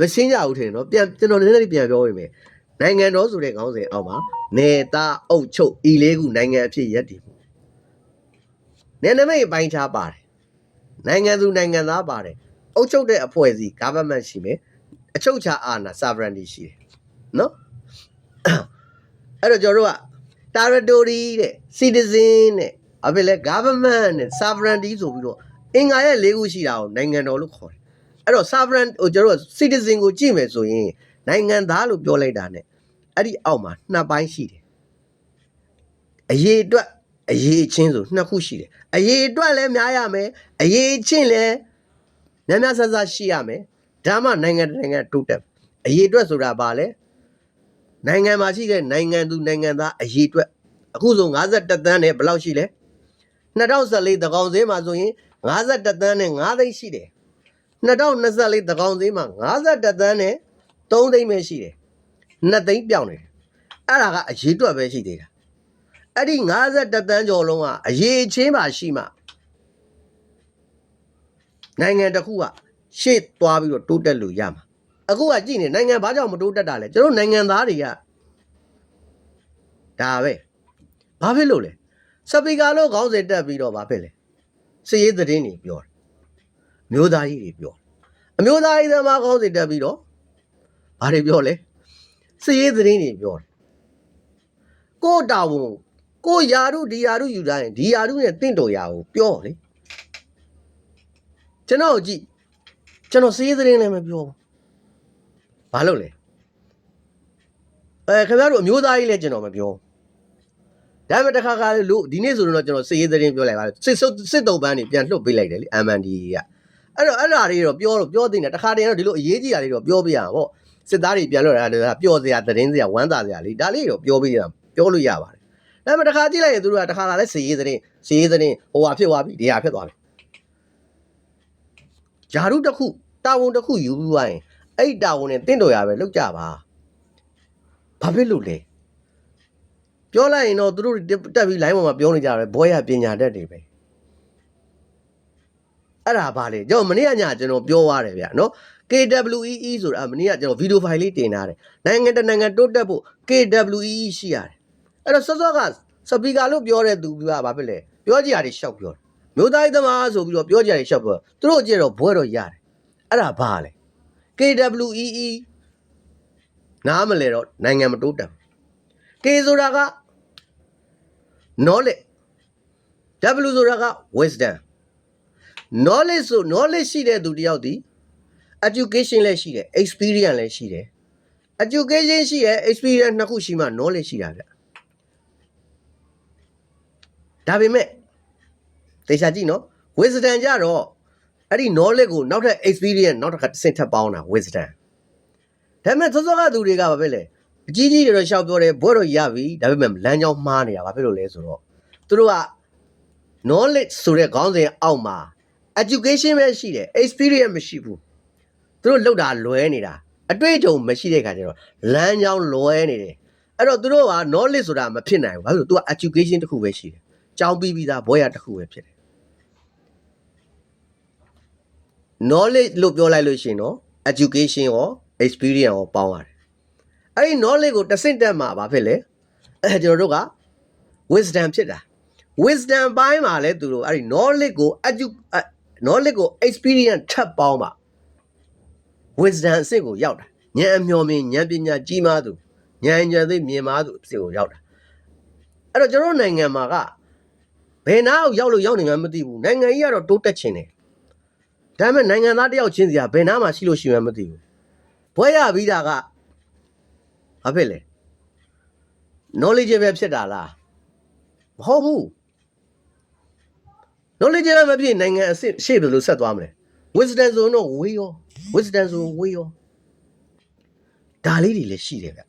မရှင်းကြဘူးထင်တယ်နော်ပြန်ကျွန်တော်နည်းနည်းလေးပြန်ပြောပေးမယ်နိုင်ငံတော်ဆိုတဲ့ခေါင်းစဉ်အောက်မှာနေသားအုပ်ချုပ်ဤလေးခုနိုင်ငံအဖြစ်ရပ်တည်မှုနယ်နိမိတ်အပိုင်းခြားပါတယ်နိုင်ငံသူနိုင်ငံသားပါတယ်အုပ်ချုပ်တဲ့အဖွဲ့အစည်း government ရှိမယ်အချုပ်ချာအာဏာ sovereignty ရှိတယ်နော်အဲ့တော့ကျွန်တော်တို့က territory တဲ့ citizen တဲ့အဖေလေ government နဲ့ sovereignty ဆိုပြီးတော့အင်္ဂါရဲ့၄ခုရှိတာကိုနိုင်ငံတော်လို့ခေါ်တယ် အဲ့တော့ sovereign ဟိုကျွန်တော်တို့က citizen ကိုကြည့်မယ်ဆိုရင်နိုင်ငံသားလို့ပြောလိုက်တာ ਨੇ အဲ့ဒီအောက်မှာနှစ်ပိုင်းရှိတယ်အရေးအတွက်အရေးချင်းဆိုနှစ်ခုရှိတယ်အရေးအတွက်လည်းများရမယ်အရေးချင်းလည်းများများဆဆရှိရမယ်ဒါမှနိုင်ငံတစ်နိုင်ငံတိုးတက်အရေးအတွက်ဆိုတာဘာလဲနိုင်ငံမှာရှိတဲ့နိုင်ငံသူနိုင်ငံသားအရေးအတွက်အခုဆို51တန်းနဲ့ဘယ်လောက်ရှိလဲ2014တကောင်စင်းမှာဆိုရင်51တန်းနဲ့9သိန်းရှိတယ် 2024တကောင်စင်းမှာ51တန်းနဲ့3သိန်းပဲရှိတယ်2သိန်းပြောင်းနေတယ်အဲ့ဒါကအရေးအတွက်ပဲရှိသေးတာအဲ့ဒီ51တန်းကျော်လုံးကအရေးချင်းမှရှိမှနိုင်ငံတစ်ခုကရှေ့သွားပြီးတော့တိုးတက်လို့ရမှာအခုကကြည့်နေနိုင်ငံဘာကြောင့်မတိုးတက်တာလဲကျွန်တော်နိုင်ငံသားတွေကဒါပဲဘာဖြစ်လို့လဲစပီကာလို့ခေါင်းစဉ်တက်ပြီးတော့ဘာဖြစ်လဲစည်ရေးသတင်းတွေပြောတယ် မျိုးသားကြီးတွေပြောတယ်အမျိုးသားကြီးသမားခေါင်းစဉ်တက်ပြီးတော့ဘာတွေပြောလဲစည်ရေးသတင်းတွေပြောတယ်ကို့တာဝန်ကို့ယာရုဒီယာရုယူတိုင်းဒီယာရုနဲ့တင့်တော်ရာကိုပြောလေကျွန်တော်ကြည့်ကျွန်တော်စည်ရေးသတင်းလည်းမပြောဘူးဘာလို့လဲအဲခင်ဗျားတို့အမျိုးသားကြီးလည်းကျွန်တော်မပြောဘူးဒါပေမဲ့တစ်ခါခါလေလို့ဒီနေ့ဆိုတော့ကျွန်တော်စည်ရေးသတင်းပြောလိုက်ပါစစ်စစ်စစ်တုံးပန်းနေပြန်လှုပ်ပေးလိုက်တယ်လေ MND က အဲ့တော့အဲ့ဓာတွေတော့ပြောတော့ပြောသိနေတာတစ်ခါတည်းတော့ဒီလိုအရေးကြီးတာတွေတော့ပြောပြရမှာပေါ့စစ်သားတွေပြန်လွတ်လာတာပျော်စရာသတင်းစရာဝမ်းသာစရာလေဒါလေးတော့ပြောပြရပြောလို့ရပါတယ်ဒါပေမဲ့တစ်ခါကြည့်လိုက်ရင်သူတို့ကတစ်ခါလာလဲစည်ရေးသတင်းစည်ရေးသတင်းဟိုဟာဖြစ်သွားပြီဒီဟာဖြစ်သွားပြီဂျာရုတစ်ခုတာဝန်တစ်ခုယူပြီးသွားရင်အဲ့ဒီတာဝန်နဲ့တင့်တော်ရပဲလောက်ကြပါဘာဖြစ်လို့လဲပြောလိုက်ရင်တော့သူတို့တက်ပြီး line ပေါ်မှာပြောနေကြတယ်ဘောရပညာတတ်တွေပဲ အဲ့ဒါဘာလဲကျွန်တော်မနေ့ကညကျွန်တော်ပြောသွားတယ်ဗျာနော် KWEE ဆိုတာမနေ့ကကျွန်တော်ဗီဒီယိုဖိုင်လေးတင်ထားတယ်နိုင်ငံတနိုင်ငံတိုးတက်ဖို့ KWEE ရှိရတယ်အဲ့တော့စောစောကစပီကာလို့ပြောတဲ့သူကဘာဖြစ်လဲပြောကြရတယ်ရှောက်ပြောတယ်မျိုးသားရေးသမားဆိုပြီးတော့ပြောကြရတယ်ရှောက်ပြောသူတို့ကြည့်တော့ဘွဲတော့ရတယ်အဲ့ဒါဘာလဲ KWEE နားမလဲတော့နိုင်ငံမတိုးတက်ဘူး K ဆိုတာက knowledge W ဆိုတာက wisdom knowledge ဆို knowledge ရှိတဲ့သူတယောက်ဒီ education လည်းရှိတယ် experience လည်းရှိတယ် education ရှိတယ် experience နှစ်ခုရှိမှ knowledge ရှိတာဗျဒါပေမဲ့တေချာကြည့်နော် wisdom ကြတော့အဲ့ဒီ knowledge ကိုနောက်ထပ် experience နောက်တစ်ခါတစ်ဆင့်ထပ်ပေါင်းတာ wisdom ဒါပေမဲ့စောစောကသူတွေကဘာပဲလဲအကြီးကြီးတွေတော့ရှောက်ပြောတယ်ဘွဲတော့ရပြီဒါပေမဲ့လမ်းကြောင်းမှားနေတာဘာဖြစ်လို့လဲဆိုတော့သူတို့က knowledge ဆိုတဲ့ခေါင်းစဉ်အောက်မှာ education ပဲရှိတယ် experience မရှိဘူးသူတို့လောက်တာလွဲနေတာအတွေ့အကြုံမရှိတဲ့ခါကျတော့လမ်းကြောင်းလွဲနေတယ်အဲ့တော့သူတို့က knowledge ဆိုတာမဖြစ်နိုင်ဘူးဘာလို့လဲသူက education တစ်ခုပဲရှိတယ်ကျောင်းပြီးပြီးသားဘွဲရတစ်ခုပဲဖြစ်တယ် knowledge လို့ပြောလိုက်လို့ရှိရင်တော့ education ရော experience ရောပေါင်းရတယ်အဲ့ဒီ knowledge ကိုတစ်ဆင့်တက်မှာဘာဖြစ်လဲအဲကျွန်တော်တို့က wisdom ဖြစ်တာ wisdom ပိုင်းမှာလဲသူတို့အဲ့ဒီ knowledge ကို edu အဲ knowledge ကို experience ထပ်ပေါင်းမှာ wisdom အဆင့်ကိုရောက်တာဉာဏ်အမျှော်မြင်ဉာဏ်ပညာကြီးမားသူဉာဏ်ဉာဏ်သိမြင်မားသူအဆင့်ကိုရောက်တာအဲ့တော့ကျွန်တော်တို့နိုင်ငံမှာကဘယ်နာကိုရောက်လို့ရောက်နေမှမသိဘူးနိုင်ငံကြီးကတော့တိုးတက်ချင်တယ်ဒါပေမဲ့နိုင်ငံသားတယောက်ချင်းစီကဘယ်နာမှာရှိလို့ရှိမှမသိဘူးဘွဲရပြီးတာကဘာဖြစ်လဲ knowledge ပဲဖြစ်တာလားမဟုတ်ဘူး knowledge ပဲမဖြစ်နိုင်ငံအဆင့်ရှေ့ဘယ်လိုဆက်သွားမလဲ wisdom ဆိုတော့ဝေးရော wisdom ဆိုဝေးရောဒါလေးတွေလည်းရှိတယ်ဗျ